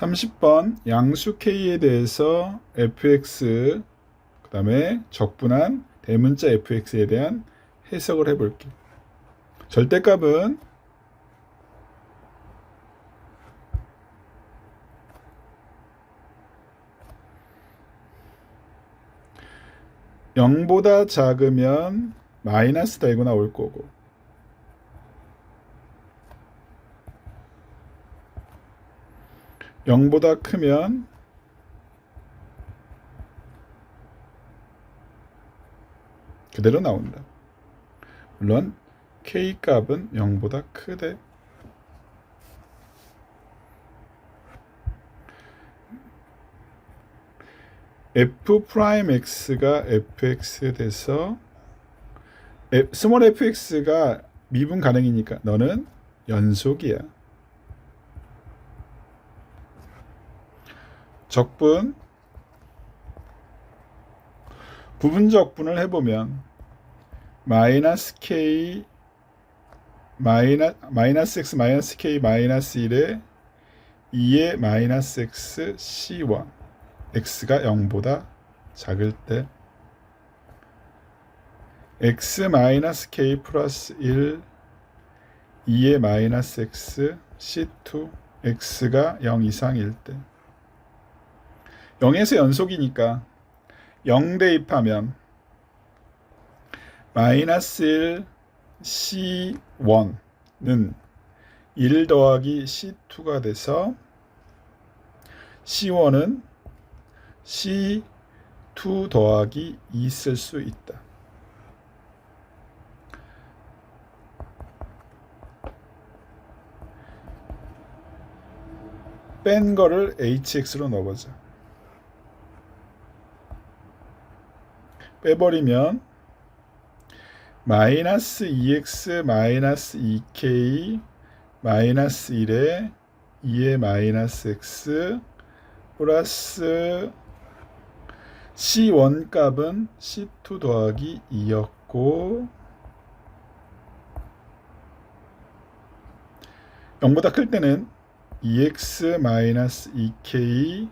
30번 양수 K에 대해서 fx 그 다음에 적분한 대문자 fx에 대한 해석을 해볼게. 절대값은 영보다 작으면 마이너스 달고 나올 거고 영보다 크면 그대로 나온다. 물론 k 값은 0보다 크대. f 프라임 x가 fx 돼서 F- 스몰 fx가 미분 가능이니까 너는 연속이야. 적분 부분적분을 해보면 마이너스 k 마이너, 마이너스 x 마이너스 k 마이너스 1에 2의 마이너스 x c1 x가 0보다 작을 때 x 마이너스 k 플러스 1 2의 마이너스 x c2 x가 0 이상일 때 0에서 연속이니까 0 대입하면 마이너스 1 C1는 1 더하기 C2가 돼서 C1은 C2 더하기 2 쓸 수 있다. 뺀 거를 hx로 넣어보자. 빼버리면 마이너스 2x 마이너스 2k 마이너스 1에 2의 마이너스 x 플러스 c1 값은 c2 더하기 2였고 0보다 클 때는 2x 마이너스 2k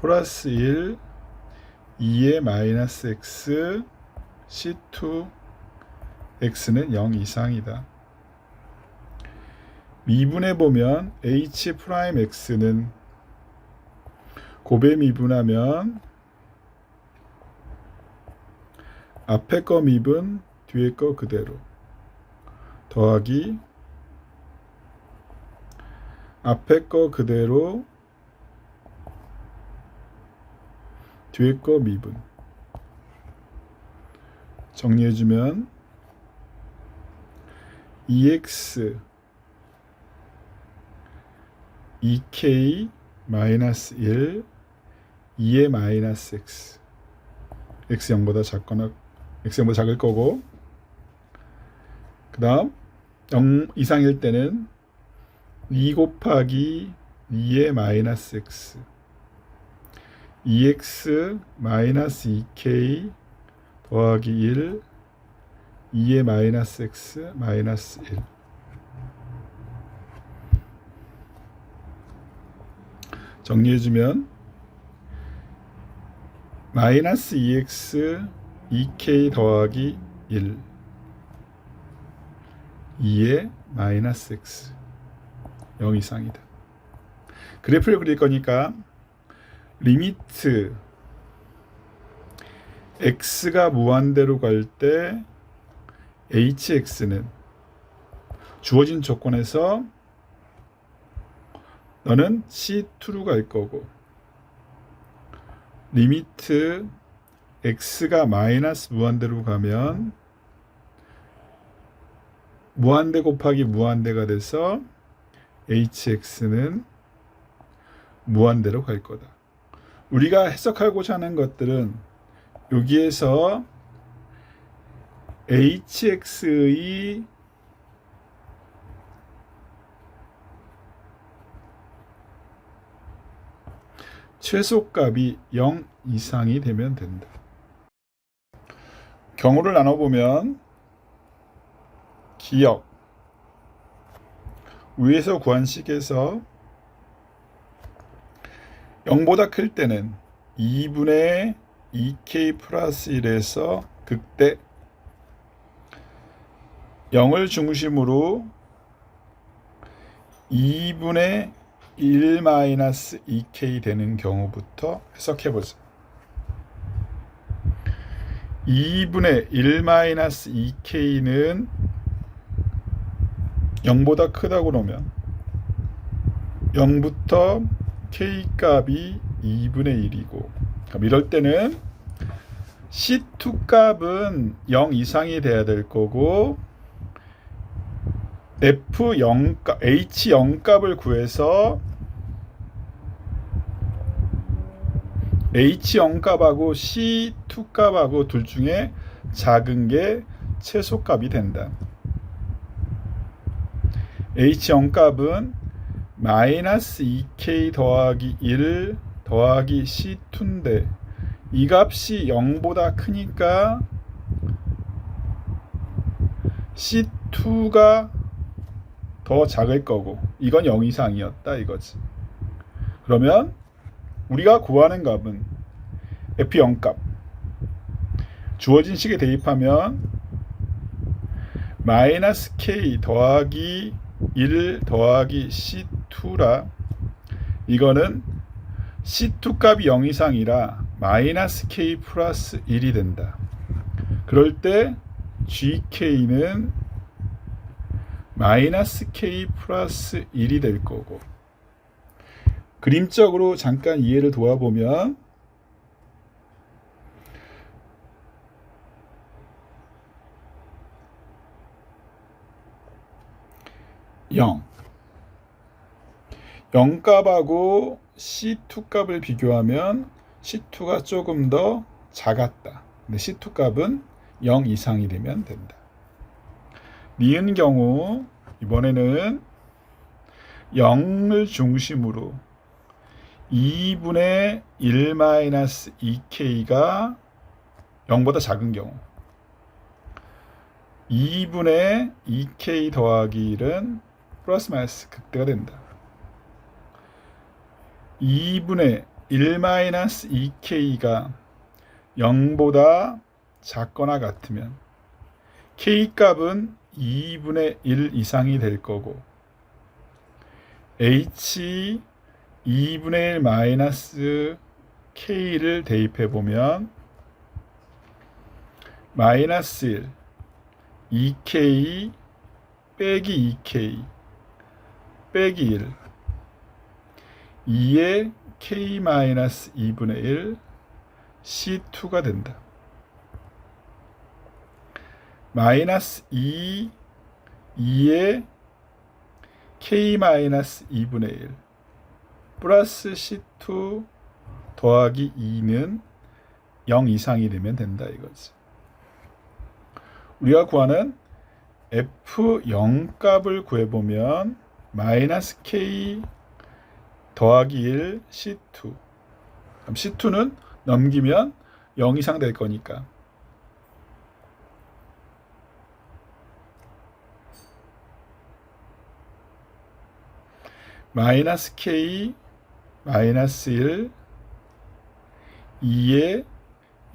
플러스 1 2의 마이너스 x c2 x는 0 이상이다. 미분해 보면 h 프라임 x는 곱에 미분하면 앞에 거 미분 뒤에 거 그대로 더하기 앞에 거 그대로 뒤에 거 미분. 정리해주면 2x 2k 마이너스 1 2의 마이너스 x. X 0보다 작거나 x 0보다 작을 거고. 그 다음 0 이상일 때는 2 곱하기 2의 마이너스 x 2x 마이너스 2k 더하기 1 2의 마이너스 x 마이너스 1 정리해주면 마이너스 2x 2k 더하기 1 2의 마이너스 x 0 이상이다. 그래프를 그릴 거니까 리미트 x가 무한대로 갈 때 hx는 주어진 조건에서 너는 c2로 갈 거고 리미트 x가 마이너스 무한대로 가면 무한대 곱하기 무한대가 돼서 hx는 무한대로 갈 거다. 우리가 해석하고자 하는 것들은 여기에서 hx의 최소값이 0 이상이 되면 된다. 경우를 나눠보면 기억 위에서 구한 식에서 0보다 클 때는 2분의 2k 플러스 1에서 극대 0을 중심으로 2분의 1 마이너스 2k 되는 경우부터 해석해 보자. 2분의 1 마이너스 2k는 0보다 크다고 놓으면 0부터 k 값이 2분의 1이고 그럼 이럴 때는 C2 값은 0 이상이 돼야 될 거고 F0 값, H0 값을 구해서 H0 값하고 C2 값하고 둘 중에 작은 게 최소 값이 된다. H0 값은 마이너스 2K 더하기 1 더하기 C2인데 이 값이 0보다 크니까 C2가 더 작을 거고 이건 0 이상이었다 이거지. 그러면 우리가 구하는 값은 F0 값 주어진 식에 대입하면 마이너스 K 더하기 1 더하기 C2라. 이거는 C2 값이 0 이상이라 마이너스 K 플러스 1이 된다. 그럴 때 GK는 마이너스 K 플러스 1이 될 거고. 그림적으로 잠깐 이해를 도와보면 영 0값하고 C2 값을 비교하면 C2가 조금 더 작았다. 근데 C2 값은 0 이상이 되면 된다. 니은 경우 이번에는 0을 중심으로 2분의 1 마이너스 2k가 0보다 작은 경우 2분의 2k 더하기 1은 플러스 마이너스 극대가 된다. 2분의 1 마이너스 2k가 0보다 작거나 같으면 k 값은 2분의 1 이상이 될 거고 h 2분의 1 마이너스 k를 대입해 보면 마이너스 1 2k 빼기 2k 빼기 1 2의 k 마이너스 2분의 1 c2가 된다. 마이너스 2 2의 k 마이너스 2분의 1 플러스 c2 더하기 2는 0 이상이 되면 된다 이거지. 우리가 구하는 f0 값을 구해보면 마이너스 k 더하기 1 C2 그럼 C2는 넘기면 0 이상 될 거니까. 마이너스 K 마이너스 1 2에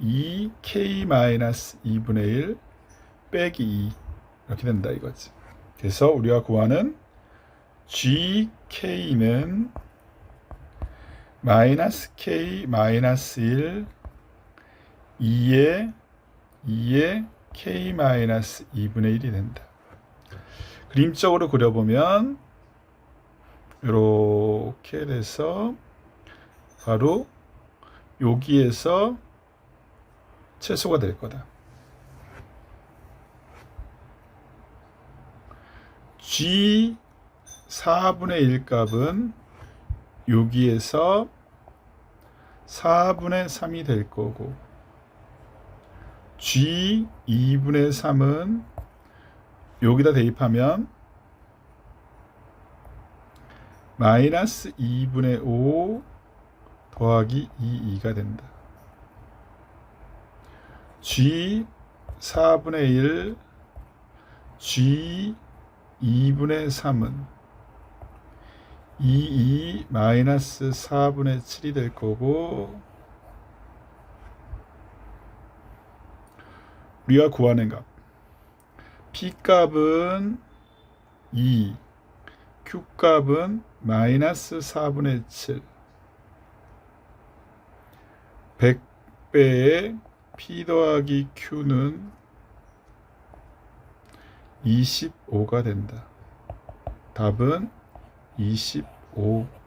2K 마이너스 2분의 1 빼기 2 이렇게 된다 이거지. 그래서 우리가 구하는 GK는 마이너스 k 마이너스 1 2에 2에 k 마이너스 2분의 1이 된다. 그림적으로 그려보면 이렇게 돼서 바로 여기에서 최소가 될 거다. G 4분의 1 값은 여기에서 4분의 3이 될 거고 G 2분의 3은 여기다 대입하면 마이너스 2분의 5 더하기 2, 2가 된다. G 4분의 1 G 2분의 3은 22 마이너스 4분의 7이 될 거고 우리가 구하는 값 P 값은 2 Q 값은 마이너스 4분의 7 100배의 P 더하기 Q는 25가 된다. 답은 25